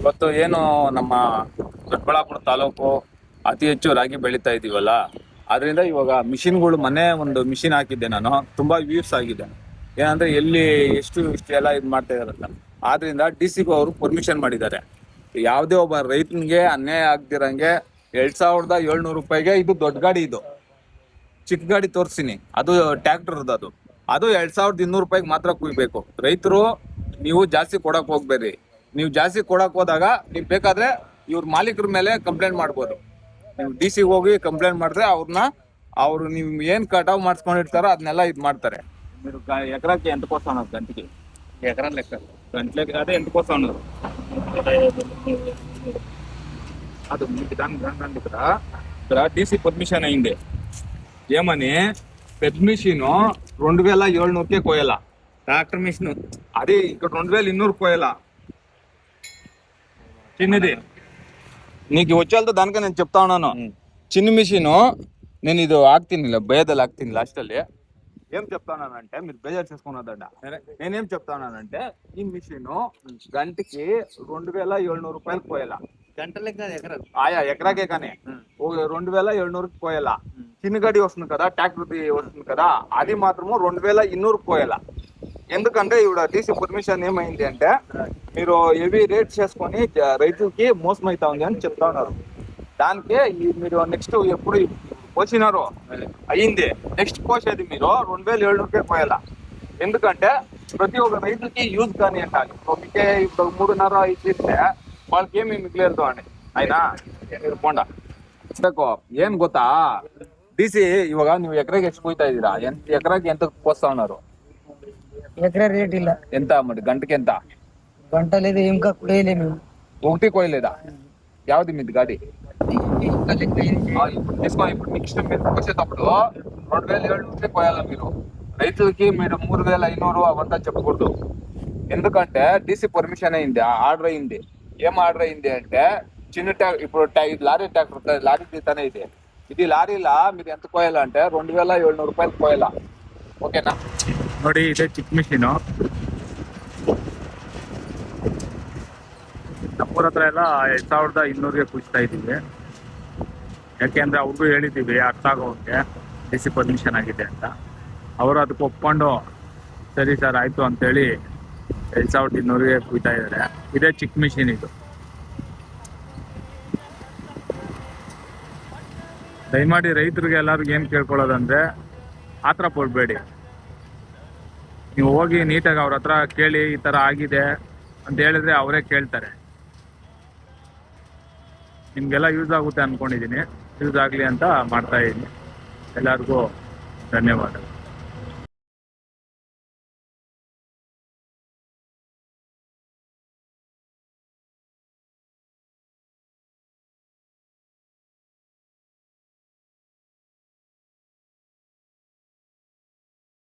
ಇವತ್ತು ಏನು ನಮ್ಮ ದೊಡ್ಡಬಳ್ಳಾಪುರ ತಾಲೂಕು ಅತಿ ಹೆಚ್ಚು ರಾಗಿ ಬೆಳೀತಾ ಇದೀವಲ್ಲ ಅದರಿಂದ ಇವಾಗ ಮಿಷಿನ್ಗಳು ಮನೆ ಒಂದು ಮಿಷಿನ್ ಹಾಕಿದ್ದೆ ನಾನು, ತುಂಬಾ ವ್ಯೂಸ್ ಆಗಿದೆ. ಏನಂದ್ರೆ ಎಲ್ಲಿ ಎಷ್ಟು ಇಷ್ಟು ಎಲ್ಲ ಇದು ಮಾಡ್ತಾ ಇದಾರಲ್ಲ ಆದ್ರಿಂದ ಡಿ ಸಿ ಅವರು ಪರ್ಮಿಷನ್ ಮಾಡಿದ್ದಾರೆ. ಯಾವುದೇ ಒಬ್ಬ ರೈತನಿಗೆ ಅನ್ಯಾಯ ಆಗ್ದಿರಂಗೆ ಎರಡು ಸಾವಿರದ ಏಳ್ನೂರು ರೂಪಾಯಿಗೆ ಇದು ದೊಡ್ಡ ಗಾಡಿ ಇದು. ಚಿಕ್ಕ ಗಾಡಿ ತೋರಿಸ್ತೀನಿ, ಅದು ಟ್ಯಾಕ್ಟರ್ದು ಅದು. ಅದು ಎರಡ್ ಸಾವಿರದ ಇನ್ನೂರು ರೂಪಾಯಿಗೆ ಮಾತ್ರ ಕುಯ್ಬೇಕು. ರೈತರು ನೀವು ಜಾಸ್ತಿ ಕೊಡಕ್ಕೆ ಹೋಗ್ಬೇಡಿ. ನೀವು ಜಾಸ್ತಿ ಕೊಡಕ್ ಹೋದಾಗ ನೀವು ಬೇಕಾದ್ರೆ ಇವ್ರ ಮಾಲೀಕರ ಮೇಲೆ ಕಂಪ್ಲೇಂಟ್ ಮಾಡ್ಬೋದು. ನೀವು ಡಿ ಸಿಗೆ ಹೋಗಿ ಕಂಪ್ಲೇಂಟ್ ಮಾಡಿದ್ರೆ ಅವ್ರನ್ನ ಅವರು ನೀವು ಏನ್ ಕಟಾವ್ ಮಾಡಿಸ್ಕೊಂಡಿರ್ತಾರೋ ಅದನ್ನೆಲ್ಲ ಇದ್ ಮಾಡ್ತಾರೆ. ಎಕರಕ್ಕೆ ಎಂಟು ಗಂಟಿಗೆ. ಎಕರ ಲೆಕ್ಕ? ಗಂಟ್ಲೆ ಅದೇ ಎಂಟು ಕೋಸ ಅದು ಡಿ ಸಿ ಪರ್ಮಿಷನ್ ಹಿಂದೆ. ಏಮನಿ ಪೆರ್ಮಿಷನ್ ರೆಂಡು ವೇಲ ಏಳ್ನೂರಕ್ಕೆ ಕೊಯ್ಯಲ್ಲ ಟ್ರಾಕ್ಟರ್ ಮಿಷನ್ ಅದೇ ಈಗ ರೆಂಡು ವೇಲ ಇನ್ನೂರು ಕೊಯ್ಯಲ್ಲ చిన్నది నీకు వచ్చేళ్ళతో దానిక నేను చెప్తా ఉన్నాను. చిన్న మిషన్ నేను ఇది ఆక్తిని బేదలు ఆక్తిని లాస్ట్ ఏం చెప్తానంటే మీరు బేజార్ చేసుకున్నదండ నేనేం చెప్తానంటే ఈ మిషన్ గంటకి రెండు వేల ఏడునూరు రూపాయలు పోయేలా. గంటలకి ఆయా ఎకరాకే కానీ. రెండు వేల ఏడునూరుకి పోయేలా. చిన్న గడి వస్తుంది కదా ట్రాక్టర్ వస్తుంది కదా అది మాత్రము రెండు వేల ఇన్నూరుకి పోయేలా. ఎందుకంటే ఇవిడ టీసీ పర్మిషన్ ఏమైంది అంటే మీరు హెవీ రేట్ చేసుకొని రైతులకి మోసం అవుతా ఉంది అని చెప్తా ఉన్నారు దానికే మీరు నెక్స్ట్ ఎప్పుడు పోసినారు అయ్యింది నెక్స్ట్ పోసేది మీరు రెండు వేల ఏడు రూపాయలు పోయాల ఎందుకంటే ప్రతి ఒక్క రైతుకి యూజ్ కానీ అంటాలి మీకే ఇప్పుడు మూడున్నర ఇచ్చిస్తే వాళ్ళకి ఏమి మిగిలేదు అండి అయినా పోండా ఏం ಗೊತ್ತಾ ಡಿಸಿ ಇವಾಗ ನೀವು ఎకరాకి ಎಷ್ಟು ಕೊಯ್ತಾ ఎంత ఎకరాకి ఎంత ಎಂತ ఉన్నారు రేట్ ఇలా. ఎంత ಎಂತ గంటకి ఎంత? గంట లేదు ಇಂಕ ಕುಡಿಯಲೇ ನೀವು ఒకటి కోయలేదా యావది మీది గాది? ఇప్పుడు మీరు రెండు వేల ఏడు నుంచే కోయాలా మీరు? రైతులకి మీరు మూడు వేల ఐనూరు అవంతా చెప్పకూడదు. ఎందుకంటే డీసీ పర్మిషన్ అయింది ఆర్డర్ అయింది. ఏం ఆర్డర్ అయింది అంటే చిన్న ట్యాక్ ఇప్పుడు లారీ ట్యాక్టర్ లారీ తీతనే ఇది. ఇది లారీలా మీరు ఎంత కోయాలంటే రెండు వేల ఏడు నూరు రూపాయలు కోయాలా ఓకేనా? ನೋಡಿ, ಇದೆ ಚಿಕ್ಕ ಮಿಷಿನು ನಮ್ಮೂರ ಹತ್ರ ಎಲ್ಲ ಎರಡ್ ಸಾವಿರದ ಇನ್ನೂರಿಗೆ ಕುಚ್ತಾ ಇದ್ದೀವಿ. ಯಾಕೆಂದ್ರೆ ಅವ್ರಿಗೂ ಹೇಳಿದ್ದೀವಿ, ಅರ್ಥ ಆಗೋಕ್ಕೆ ಡಿ ಸಿ ಪರ್ಮಿಷನ್ ಆಗಿದೆ ಅಂತ. ಅವರು ಅದಕ್ಕೆ ಒಪ್ಕೊಂಡು, ಸರಿ ಸರ್, ಆಯ್ತು ಅಂತೇಳಿ ಎರಡ್ ಸಾವಿರದ ಇನ್ನೂರಿಗೆ ಕುಯ್ತಾ ಇದ್ದಾರೆ. ಇದೇ ಚಿಕ್ಕ ಮಿಷಿನ್ ಇದು. ದಯಮಾಡಿ ರೈತರಿಗೆ ಎಲ್ಲರಿಗೂ ಏನು ಕೇಳ್ಕೊಳ್ಳೋದಂದ್ರೆ, ಆತರ ಪಡ್ಬೇಡಿ ನೀವು ಹೋಗಿ ನೀಟಾಗಿ ಅವ್ರ ಹತ್ರ ಕೇಳಿ ಈ ತರ ಆಗಿದೆ ಅಂತ ಹೇಳಿದ್ರೆ ಅವರೇ ಕೇಳ್ತಾರೆ. ನಿಮ್ಗೆಲ್ಲ ಯೂಸ್ ಆಗುತ್ತೆ ಅನ್ಕೊಂಡಿದೀನಿ. ಯೂಸ್ ಆಗ್ಲಿ ಅಂತ ಮಾಡ್ತಾ ಇದ್ದೀನಿ. ಎಲ್ಲರಿಗೂ ಧನ್ಯವಾದ